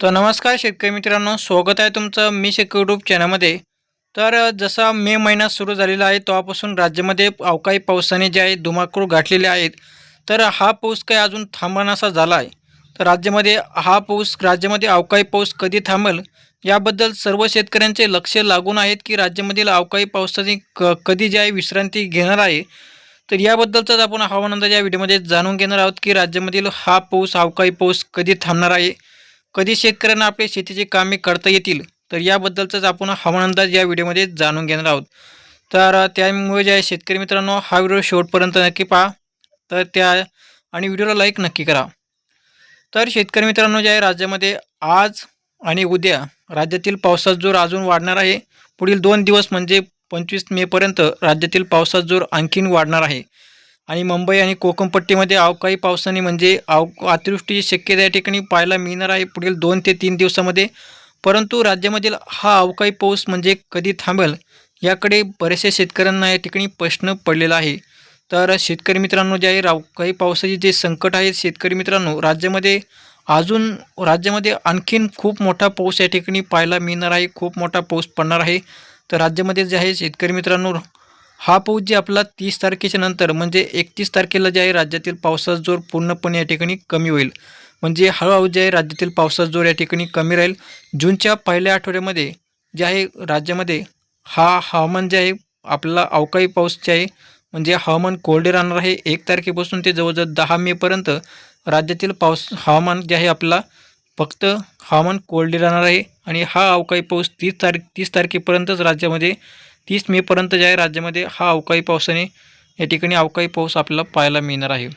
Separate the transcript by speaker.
Speaker 1: तर नमस्कार शेतकरी मित्रांनो स्वागत आहे तुमचं मी शेतकरी यूट्यूब चॅनलमध्ये तर जसा मे महिना सुरू झालेला आहे तेव्हापासून राज्यामध्ये अवकाळी पावसाने जे आहे धुमाकूळ गाठलेले आहेत. तर हा पाऊस काही अजून थांबनासा झाला आहे? तर राज्यामध्ये हा पाऊस राज्यामध्ये अवकाळी पाऊस कधी थांबेल? याबद्दल सर्व शेतकऱ्यांचे लक्ष लागून आहेत की राज्यामधील अवकाळी पावसाने क कधी जे आहे विश्रांती घेणार आहे? तर याबद्दलचाच आपण हवामान या व्हिडिओमध्ये जाणून घेणार आहोत की राज्यामधील हा पाऊस अवकाळी पाऊस कधी थांबणार आहे? कधी शेतकऱ्यांना आपले शेतीची कामे करता येतील तर याबद्दलचाच आपण हवामान अंदाज या व्हिडिओमध्ये जाणून घेणार आहोत. तर त्यामुळे जे आहे शेतकरी मित्रांनो हा व्हिडिओ शेवटपर्यंत नक्की पहा. तर त्या आणि व्हिडिओला लाईक नक्की करा. तर शेतकरी मित्रांनो जे आहे राज्यामध्ये आज आणि उद्या राज्यातील पावसाचा जोर अजून वाढणार आहे. पुढील दोन दिवस म्हणजे पंचवीस मेपर्यंत राज्यातील पावसाचा जोर आणखीन वाढणार आहे. आणि मुंबई आणि कोकणपट्टीमध्ये अवकाळी पावसाने म्हणजे अव अतिवृष्टीची शक्यता या ठिकाणी पाहायला मिळणार आहे. पुढील दोन ते तीन दिवसामध्ये. परंतु राज्यामधील हा अवकाळी पाऊस म्हणजे कधी थांबेल याकडे बरेचसे शेतकऱ्यांना या ठिकाणी प्रश्न पडलेला आहे. तर शेतकरी मित्रांनो जे आहे अवकाळी पावसाचे जे संकट आहे शेतकरी मित्रांनो राज्यामध्ये अजून राज्यामध्ये आणखीन खूप मोठा पाऊस या ठिकाणी पाहायला मिळणार आहे. खूप मोठा पाऊस पडणार आहे. तर राज्यामध्ये जे आहे शेतकरी मित्रांनो हा पाऊस जे आपला तीस तारखेच्या नंतर म्हणजे एकतीस तारखेला जे आहे राज्यातील पावसाचा जोर पूर्णपणे या ठिकाणी कमी होईल. म्हणजे हळूहळू जे आहे राज्यातील पावसाचा जोर या ठिकाणी कमी राहील. जूनच्या पहिल्या आठवड्यामध्ये जे आहे राज्यामध्ये हा हवामान जे आहे आपला अवकाळी पाऊस जे आहे म्हणजे हवामान कोरडे राहणार आहे. एक तारखेपासून ते जवळजवळ दहा मेपर्यंत राज्यातील पाऊस हवामान जे आहे आपला फक्त हवामान कोरडे राहणार आहे. आणि हा अवकाळी पाऊस तीस तारीख तीस तारखेपर्यंतच राज्यामध्ये तीस मेपर्यंत जे आहे राज्यामध्ये हा अवकाळी पावसाने या ठिकाणी अवकाळी पाऊस आपल्याला पाहायला मिळणार आहे.